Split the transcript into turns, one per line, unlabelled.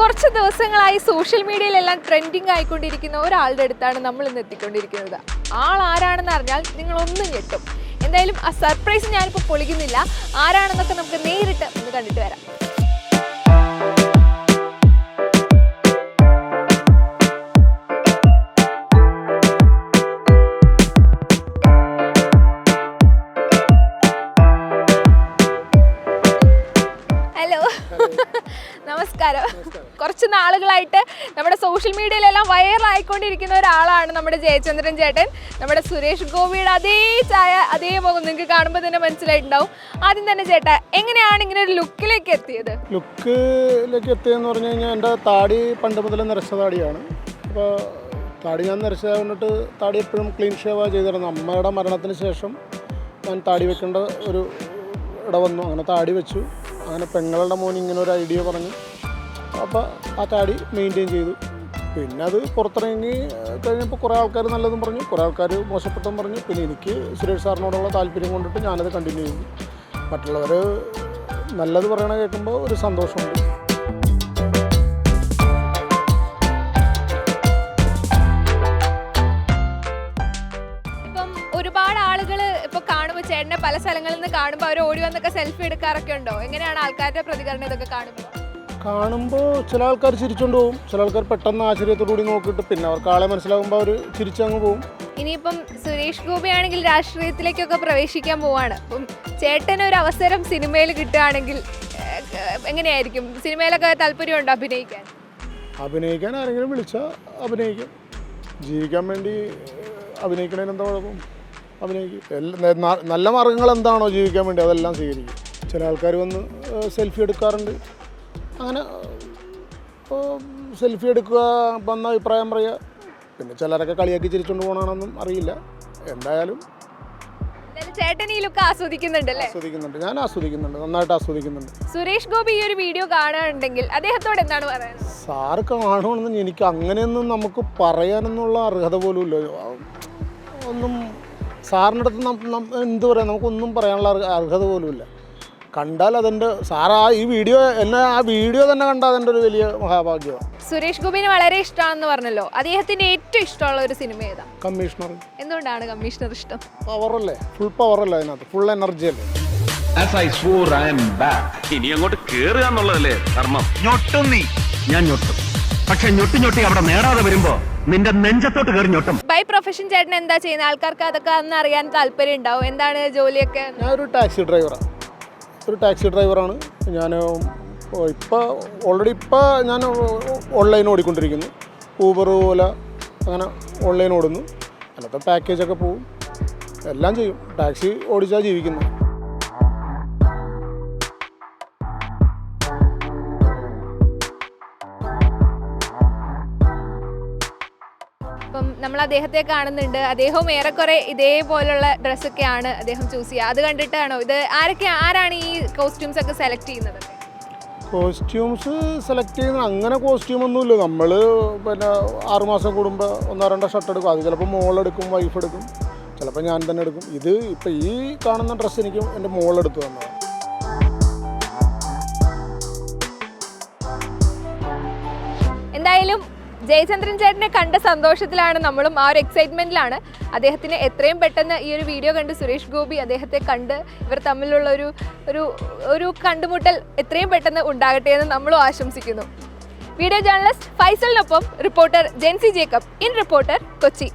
കുറച്ച് ദിവസങ്ങളായി social മീഡിയയിലെല്ലാം trending ആയിക്കൊണ്ടിരിക്കുന്ന ഒരാളുടെ അടുത്താണ് നമ്മൾ ഇന്ന് എത്തിക്കൊണ്ടിരിക്കുന്നത്. ആൾ ആരാണെന്ന് അറിഞ്ഞാൽ നിങ്ങൾ ഒന്നും ഞെട്ടും. എന്തായാലും ആ സർപ്രൈസ് ഞാനിപ്പോൾ പൊളിക്കുന്നില്ല. ആരാണെന്നൊക്കെ നമുക്ക് നേരിട്ട് ഒന്ന് കണ്ടിട്ട് വരാം. നമസ്കാരം. കുറച്ച് നാളുകളായിട്ട് നമ്മുടെ സോഷ്യൽ മീഡിയയിലെല്ലാം വൈറലായിക്കൊണ്ടിരിക്കുന്ന ഒരാളാണ് നമ്മുടെ ജയചന്ദ്രൻ ചേട്ടൻ. നമ്മുടെ സുരേഷ് ഗോപിയുടെ അതേ ചായ അതേ മുഖം നിങ്ങൾക്ക് കാണുമ്പോൾ തന്നെ മനസ്സിലായിട്ടുണ്ടാവും. ആദ്യം തന്നെ ചേട്ടാ എങ്ങനെയാണ് ഇങ്ങനെ ഒരു ലുക്കിലേക്ക് എത്തിയത്?
ലുക്കിലേക്ക് എത്തിയെന്ന് പറഞ്ഞു കഴിഞ്ഞാൽ എന്റെ താടി പണ്ട് മുതൽ നിറച്ച താടിയാണ്. അപ്പോൾ താടി ഞാൻ നിറച്ചത് കൊണ്ടിട്ട് താടി എപ്പോഴും ക്ലീൻ ഷേവ് ചെയ്തിരുന്നു അമ്മയുടെ മരണത്തിന് ശേഷം ഞാൻ താടി വെക്കേണ്ട ഒരു ഇട വന്നു. അങ്ങനെ താടി വെച്ചു. അങ്ങനെ പെങ്ങളുടെ മോൻ ഇങ്ങനെ ഒരു ഐഡിയ പറഞ്ഞു അപ്പോൾ ആ താടി മെയിന്റെയിൻ ചെയ്തു. പിന്നെ അത് പുറത്തിറങ്ങി കഴിഞ്ഞപ്പോൾ കുറേ ആൾക്കാർ നല്ലതും പറഞ്ഞു. കുറേ ആൾക്കാർ മോശപ്പെട്ടതും പറഞ്ഞു. പിന്നെ എനിക്ക് സുരേഷ് സാറിനോടുള്ള താല്പര്യം കൊണ്ടിട്ട് ഞാനത് കണ്ടിന്യൂ ചെയ്തു. മറ്റുള്ളവർ നല്ലത് പറയണ കേൾക്കുമ്പോൾ ഒരു സന്തോഷമുണ്ട്.
ഒരുപാട് കാണുമ്പോൾ ചേട്ടനെ പല സ്ഥലങ്ങളിൽ നിന്ന് കാണുമ്പോൾ അവർ ഓടി വന്നൊക്കെ സെൽഫി എടുക്കാറൊക്കെ ഉണ്ടോ? എങ്ങനെയാണ് ആൾക്കാരുടെ പ്രതികരണം ഇതൊക്കെ കാണുമ്പോൾ
കാണുമ്പോൾ ചില ആൾക്കാർ ചിരിച്ചുകൊണ്ട് പോകും ചില ആൾക്കാർ പെട്ടെന്ന് ആശ്ചര്യത്തോടു കൂടി നോക്കിയിട്ട് പിന്നെ അവർക്ക് ആളെ മനസ്സിലാകുമ്പോൾ അവർ ചിരിച്ചങ്ങ് പോകും
ഇനിയിപ്പം സുരേഷ് ഗോപി ആണെങ്കിൽ രാഷ്ട്രീയത്തിലേക്കൊക്കെ പ്രവേശിക്കാൻ പോവാണ്. അപ്പം ചേട്ടന് ഒരു അവസരം സിനിമയിൽ കിട്ടുകയാണെങ്കിൽ എങ്ങനെയായിരിക്കും? സിനിമയിലൊക്കെ താല്പര്യമുണ്ടോ അഭിനയിക്കാൻ?
അഭിനയിക്കാൻ ആരെങ്കിലും വിളിച്ചാൽ അഭിനയിക്കും. ജീവിക്കാൻ വേണ്ടി അഭിനയിക്കണതിന് എന്താ കുഴപ്പം? അഭിനയിക്കും. നല്ല മാർഗങ്ങൾ എന്താണോ ജീവിക്കാൻ വേണ്ടി അതെല്ലാം സ്വീകരിക്കും. ചില ആൾക്കാർ വന്ന് സെൽഫി എടുക്കാറുണ്ട്. അങ്ങനെ സെൽഫി എടുക്കുക വന്ന അഭിപ്രായം പറയുക. പിന്നെ ചിലരൊക്കെ കളിയാക്കി ചിരിച്ചുകൊണ്ട് പോകണമെന്നൊന്നും അറിയില്ല. എന്തായാലും
ചേട്ടൻ ഈ ലുക്ക് ആസ്വദിക്കുന്നുണ്ടല്ലേ
ആസ്വദിക്കുന്നുണ്ട്. ഞാൻ ആസ്വദിക്കുന്നുണ്ട്. നന്നായിട്ട് ആസ്വദിക്കുന്നുണ്ട്.
സുരേഷ് ഗോപി ഈ ഒരു വീഡിയോ കാണാനുണ്ടെങ്കിൽ അദ്ദേഹത്തോട് എന്താണ് പറയുന്നത്
സാറ് കാണുവാണെന്ന് എനിക്ക് അങ്ങനെയൊന്നും നമുക്ക് പറയാനൊന്നുള്ള അർഹത പോലും ഇല്ല ഒന്നും സാറിന്റെ അടുത്ത് എന്ത് പറയാം നമുക്കൊന്നും പറയാനുള്ള അർഹത പോലും ഇല്ല കണ്ടാൽ അതെന്റെ സാറാ ആ ഈ വീഡിയോ എന്നെ ആ വീഡിയോ തന്നെ കണ്ടാൽ അതെന്റെ ഒരു വലിയ മഹാഭാഗ്യമാണ്.
സുരേഷ് ഗോപിന് വളരെ ഇഷ്ടമാണെന്ന് പറഞ്ഞല്ലോ. അദ്ദേഹത്തിന്റെ ഏറ്റവും ഇഷ്ടമുള്ള ഒരു സിനിമ ഏതാ?
കമ്മീഷണർ.
എന്തുകൊണ്ടാണ് കമ്മീഷണർ ഇഷ്ടം?
പവറല്ലേ? ഫുൾ പവറല്ലേ അതിനകത്ത്? ഫുൾ എനർജി അല്ലേ?
As I swore, I am back.
ഇനി അങ്ങോട്ട് കേറുക എന്നുള്ളതല്ലേ ധർമ്മം?
ഞൊട്ടും നീ. ഞാൻ ഞൊട്ടും. പക്ഷെ ഞൊട്ടി ഞൊട്ടി അവിടെ നേടാതെ വരുമ്പോ നിന്റെ നെഞ്ചത്തോട്ട് കയറി ഞൊട്ടും.
ബൈ പ്രൊഫഷൻ ചേട്ടൻ എന്താ ചെയ്യുന്നത്? ആൾക്കാർക്ക് അതൊക്കെ അന്ന് അറിയാൻ താല്പര്യം ഉണ്ടാവും. എന്താണ് ജോലിയൊക്കെ?
ഞാനൊരു ടാക്സി ഡ്രൈവറാണ് ഒരു ടാക്സി ഡ്രൈവറാണ്. ഞാൻ ഇപ്പോൾ ഓൾറെഡി ഇപ്പോൾ ഞാൻ ഓൺലൈൻ ഓടിക്കൊണ്ടിരിക്കുന്നു. ഊബർ ഓല അങ്ങനെ ഓൺലൈൻ ഓടുന്നു. അല്ലാത്ത പാക്കേജൊക്കെ പോവും. എല്ലാം ചെയ്യും. ടാക്സി ഓടിച്ചാൽ ജീവിക്കുന്നു.
ഇപ്പം നമ്മൾ അദ്ദേഹത്തെ കാണുന്നുണ്ട്. അദ്ദേഹവും ഏറെക്കുറെ ഇതേപോലുള്ള ഡ്രസ്സൊക്കെയാണ് അദ്ദേഹം ചൂസ് ചെയ്യുക. അത് കണ്ടിട്ടാണോ? ഇത് ആരൊക്കെ ആരാണ് ഈ കോസ്റ്റ്യൂംസ് ഒക്കെ സെലക്ട് ചെയ്യുന്നത്?
കോസ്റ്റ്യൂംസ് സെലക്ട് ചെയ്യുന്ന അങ്ങനെ കോസ്റ്റ്യൂം ഒന്നുമില്ല. നമ്മൾ പിന്നെ ആറുമാസം കൂടുമ്പോൾ ഒന്നോ രണ്ടോ ഷർട്ട് എടുക്കും. അത് ചിലപ്പോൾ മോളെടുക്കും വൈഫ് എടുക്കും. ചിലപ്പോൾ ഞാൻ തന്നെ എടുക്കും. ഇത് ഇപ്പോൾ ഈ കാണുന്ന ഡ്രസ്സ് എനിക്ക് എന്റെ മോളെടുത്ത് തന്നതാണ്
എന്തായാലും ജയചന്ദ്രൻ ചേട്ടനെ കണ്ട സന്തോഷത്തിലാണ് നമ്മളും ആ ഒരു എക്സൈറ്റ്മെന്റിലാണ് അദ്ദേഹത്തിന് എത്രയും പെട്ടെന്ന് ഈ ഒരു വീഡിയോ കണ്ട് സുരേഷ് ഗോപി അദ്ദേഹത്തെ കണ്ട് ഇവർ തമ്മിലുള്ള ഒരു ഒരു ഒരു കണ്ടുമുട്ടൽ എത്രയും പെട്ടെന്ന് ഉണ്ടാകട്ടെ എന്ന് നമ്മളും ആശംസിക്കുന്നു. Video journalist ഫൈസലിനൊപ്പം reporter Jency Jacob in reporter Kochi.